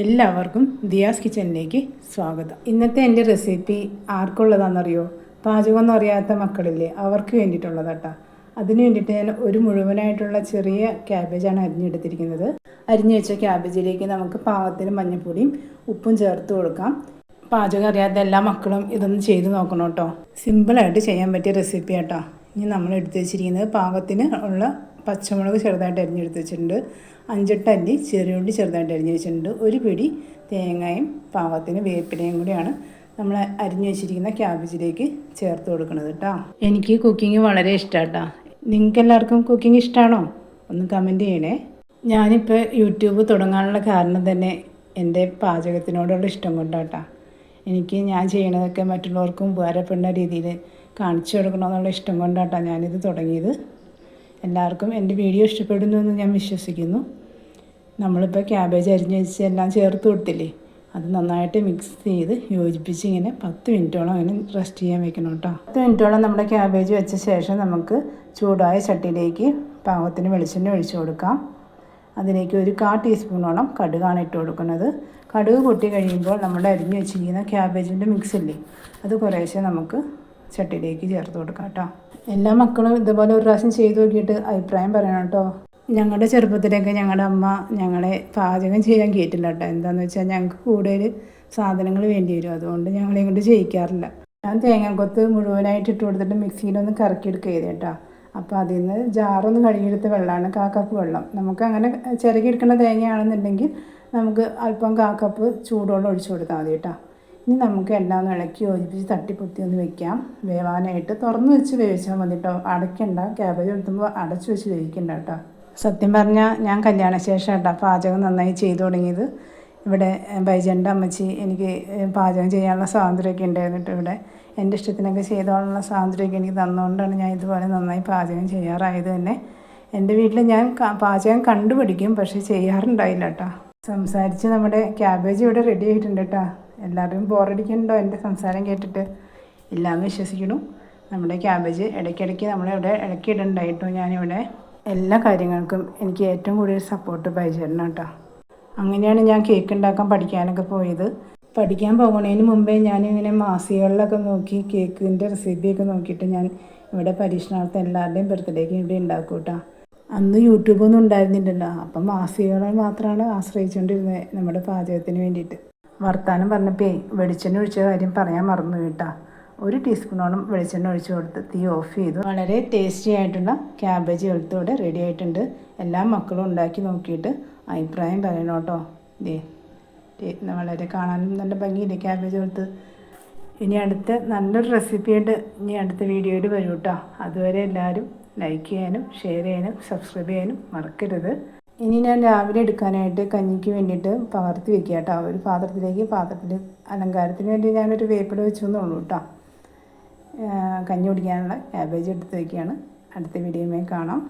എല്ലാവർക്കും ദിയാസ് കിച്ചനിലേക്ക് സ്വാഗതം. ഇന്നത്തെ എന്റെ റെസിപ്പി ആർക്കുള്ളതാണെന്നറിയോ? പാചകം എന്ന് അറിയാത്ത മക്കളില്ലേ? അവർക്ക് വേണ്ടിയിട്ടുള്ളതാട്ടാ. അതിന് വേണ്ടിയിട്ട് ഞാൻ ഒരു മുഴുവനായിട്ടുള്ള ചെറിയ ക്യാബേജാണ് അരിഞ്ഞെടുത്തിരിക്കുന്നത്. അരിഞ്ഞു വെച്ച ക്യാബേജിലേക്ക് നമുക്ക് പാകത്തിന് മഞ്ഞൾപ്പൊടിയും ഉപ്പും ചേർത്ത് കൊടുക്കാം. പാചകം അറിയാത്ത എല്ലാ മക്കളും ഇതൊന്ന് ചെയ്ത് നോക്കണം കേട്ടോ. സിമ്പിളായിട്ട് ചെയ്യാൻ പറ്റിയ റെസിപ്പി കേട്ടോ ഇനി നമ്മൾ എടുത്തു വെച്ചിരിക്കുന്നത് പാകത്തിന് ഉള്ള പച്ചമുളക് ചെറുതായിട്ട് അരിഞ്ഞെടുത്ത് വെച്ചിട്ടുണ്ട്. അഞ്ചെട്ട് അല്ലി ചെറിയുള്ളി ചെറുതായിട്ട് അരിഞ്ഞ് വെച്ചിട്ടുണ്ട്. ഒരു പിടി തേങ്ങയും പാകത്തിന് വേപ്പിലയും കൂടിയാണ് നമ്മൾ അരിഞ്ഞു വെച്ചിരിക്കുന്ന ക്യാബേജിലേക്ക് ചേർത്ത് കൊടുക്കുന്നത് കേട്ടോ എനിക്ക് കുക്കിംഗ് വളരെ ഇഷ്ടമാണ് കേട്ടോ നിങ്ങൾക്ക് എല്ലാവർക്കും കുക്കിംഗ് ഇഷ്ടമാണോ ഒന്ന് കമന്റ് ചെയ്യണേ. ഞാനിപ്പോൾ യൂട്യൂബ് തുടങ്ങാനുള്ള കാരണം തന്നെ എന്റെ പാചകത്തിനോടുള്ള ഇഷ്ടം കൊണ്ടാട്ടാ. എനിക്ക് ഞാൻ ചെയ്യണതൊക്കെ മറ്റുള്ളവർക്കും ഉപകാരപ്പെടുന്ന രീതിയിൽ കാണിച്ചു കൊടുക്കണമെന്നുള്ള ഇഷ്ടം കൊണ്ടാട്ടാ ഞാനിത് തുടങ്ങിയത്. എല്ലാവർക്കും എന്റെ വീഡിയോ ഇഷ്ടപ്പെടുന്നു എന്ന് ഞാൻ വിശ്വസിക്കുന്നു. നമ്മളിപ്പോൾ ക്യാബേജ് അരിഞ്ഞ് വെച്ച് എല്ലാം ചേർത്ത് കൊടുത്തില്ലേ? അത് നന്നായിട്ട് മിക്സ് ചെയ്ത് യോജിപ്പിച്ച് ഇങ്ങനെ പത്ത് മിനിറ്റോളം അങ്ങനെ റെസ്റ്റ് ചെയ്യാൻ വെക്കണം കേട്ടോ. പത്ത് മിനിറ്റോളം നമ്മുടെ ക്യാബേജ് വെച്ച ശേഷം നമുക്ക് ചൂടായ ചട്ടിയിലേക്ക് പാകത്തിന് വെളിച്ചെണ്ണ ഒഴിച്ചു കൊടുക്കാം. അതിലേക്ക് ഒരു കാ ടീസ്പൂണോളം കടുകാണ് ഇട്ട് കൊടുക്കുന്നത്. കടുക് പൊട്ടി കഴിയുമ്പോൾ നമ്മൾ അരിഞ്ഞ് വെച്ചിരിക്കുന്ന ക്യാബേജിന്റെ മിക്സ് ഇല്ലേ? അത് കുറേശ്ശെ നമുക്ക് ചട്ടിയിലേക്ക് ചേർത്ത് കൊടുക്കാം കേട്ടോ. എല്ലാ മക്കളും ഇതുപോലെ ഒരു പ്രാവശ്യം ചെയ്തു നോക്കിയിട്ട് അഭിപ്രായം പറയണം കേട്ടോ. ഞങ്ങളുടെ ചെറുപ്പത്തിലൊക്കെ ഞങ്ങളുടെ അമ്മ ഞങ്ങളെ പാചകം ചെയ്യാൻ കേട്ടില്ല കേട്ടോ. എന്താണെന്ന് വെച്ചാൽ ഞങ്ങൾക്ക് കൂടുതൽ സാധനങ്ങൾ വേണ്ടി വരും. അതുകൊണ്ട് ഞങ്ങളെ കൊണ്ട് ചെയ്യിക്കാറില്ല. ഞാൻ തേങ്ങാക്കൊത്ത് മുഴുവനായിട്ട് ഇട്ട് കൊടുത്തിട്ട് മിക്സിയിലൊന്ന് കറക്കിയെടുക്കുക ചെയ്ത് കേട്ടോ. അപ്പോൾ അതിൽ നിന്ന് ജാറൊന്ന് കഴുകിയെടുത്ത വെള്ളമാണ് കാക്കപ്പ് കപ്പ് വെള്ളം. നമുക്ക് അങ്ങനെ ചിരകിയെടുക്കുന്ന തേങ്ങയാണെന്നുണ്ടെങ്കിൽ നമുക്ക് അല്പം കാക്കപ്പ് ചൂടോടെ ഒഴിച്ചു കൊടുത്താൽ മതി കേട്ടോ. ഇനി നമുക്ക് എല്ലാം ഒന്ന് ഇളക്കി യോജിപ്പിച്ച് തട്ടിപ്പൊത്തി ഒന്ന് വെക്കാം. വേവാനായിട്ട് തുറന്ന് വെച്ച് വേവിച്ചാൽ മതി കേട്ടോ അടയ്ക്കണ്ട. ക്യാബേജ് എടുത്തുമ്പോൾ അടച്ച് വെച്ച് വേവിക്കണ്ട കേട്ടോ സത്യം പറഞ്ഞാൽ ഞാൻ കല്യാണശേഷം കേട്ടോ പാചകം നന്നായി ചെയ്തു തുടങ്ങിയത്. ഇവിടെ ബൈജന്റെ അമ്മച്ചി എനിക്ക് പാചകം ചെയ്യാനുള്ള സ്വാതന്ത്ര്യമൊക്കെ ഉണ്ടായിരുന്നു ഇവിടെ. എന്റെ ഇഷ്ടത്തിനൊക്കെ ചെയ്തോളാനുള്ള സ്വാതന്ത്ര്യമൊക്കെ എനിക്ക് തന്നുകൊണ്ടാണ് ഞാൻ ഇതുപോലെ നന്നായി പാചകം ചെയ്യാറായത് തന്നെ. എന്റെ വീട്ടിൽ ഞാൻ പാചകം കണ്ടുപിടിക്കും പക്ഷേ ചെയ്യാറുണ്ടായില്ല കേട്ടോ സംസാരിച്ച് നമ്മുടെ ക്യാബേജ് ഇവിടെ റെഡി ആയിട്ടുണ്ട് കേട്ടോ എല്ലാവരും ബോറടിക്കുന്നുണ്ടോ എന്റെ സംസാരം കേട്ടിട്ട്? ഇല്ലയെന്ന് വിശ്വസിക്കുന്നു നമ്മുടെ ക്യാബേജ് ഇടയ്ക്കിടയ്ക്ക് നമ്മളിവിടെ ഇടയ്ക്കിടുണ്ടായിട്ടോ ഞാനിവിടെ. എല്ലാ കാര്യങ്ങൾക്കും എനിക്ക് ഏറ്റവും കൂടുതൽ സപ്പോർട്ട് പരിചരണം കേട്ടോ. അങ്ങനെയാണ് ഞാൻ കേക്ക് ഉണ്ടാക്കാൻ പഠിക്കാനൊക്കെ പോയത്. പഠിക്കാൻ പോകുന്നതിന് മുമ്പേ ഞാനിങ്ങനെ മാസികകളിലൊക്കെ നോക്കി കേക്കിന്റെ റെസിപ്പിയൊക്കെ നോക്കിയിട്ട് ഞാൻ ഇവിടെ പരീക്ഷണാർത്ഥം എല്ലാവരുടെയും ബർത്ത്ഡേക്ക് ഇവിടെ ഉണ്ടാക്കും കേട്ടോ. അന്ന് യൂട്യൂബൊന്നും ഉണ്ടായിരുന്നില്ലല്ലോ. അപ്പം മാസികകളെ മാത്രമാണ് ആശ്രയിച്ചുകൊണ്ടിരുന്നത് നമ്മുടെ പാചകത്തിന് വേണ്ടിയിട്ട്. വർത്താനം പറഞ്ഞപ്പോൾ വെളിച്ചെണ്ണ ഒഴിച്ച കാര്യം പറയാൻ മറന്നു കേട്ടാ. ഒരു ടീസ്പൂണോളം വെളിച്ചെണ്ണ ഒഴിച്ചു കൊടുത്ത് തീ ഓഫ് ചെയ്തു. വളരെ ടേസ്റ്റി ആയിട്ടുള്ള ക്യാബേജ് വെളുത്തോടെ റെഡി ആയിട്ടുണ്ട്. എല്ലാ മക്കളും ഉണ്ടാക്കി നോക്കിയിട്ട് അഭിപ്രായം പറയണം കേട്ടോ. ദേ വളരെ കാണാനും നല്ല ഭംഗിയില്ലേ ക്യാബേജ് വെളുത്ത്. ഇനി അടുത്ത നല്ലൊരു റെസിപ്പിയുണ്ട് ഇനി അടുത്ത വീഡിയോയിൽ വരും കേട്ടോ. അതുവരെ എല്ലാവരും ലൈക്ക് ചെയ്യാനും ഷെയർ ചെയ്യാനും സബ്സ്ക്രൈബ് ചെയ്യാനും മറക്കരുത്. ഇനി ഞാൻ രാവിലെ എടുക്കാനായിട്ട് കഞ്ഞിക്ക് വേണ്ടിയിട്ട് പകർത്തി വെക്കുക കേട്ടോ. ഒരു പാത്രത്തിലേക്ക് പാത്രത്തിൽ അലങ്കാരത്തിന് വേണ്ടി ഞാനൊരു വേപ്പില വെച്ചു എന്നുള്ളൂ കേട്ടോ. കഞ്ഞി കുടിക്കാനുള്ള ക്യാബേജ് എടുത്ത് വയ്ക്കുകയാണ് അടുത്ത വീഡിയോയുമായി കാണാം.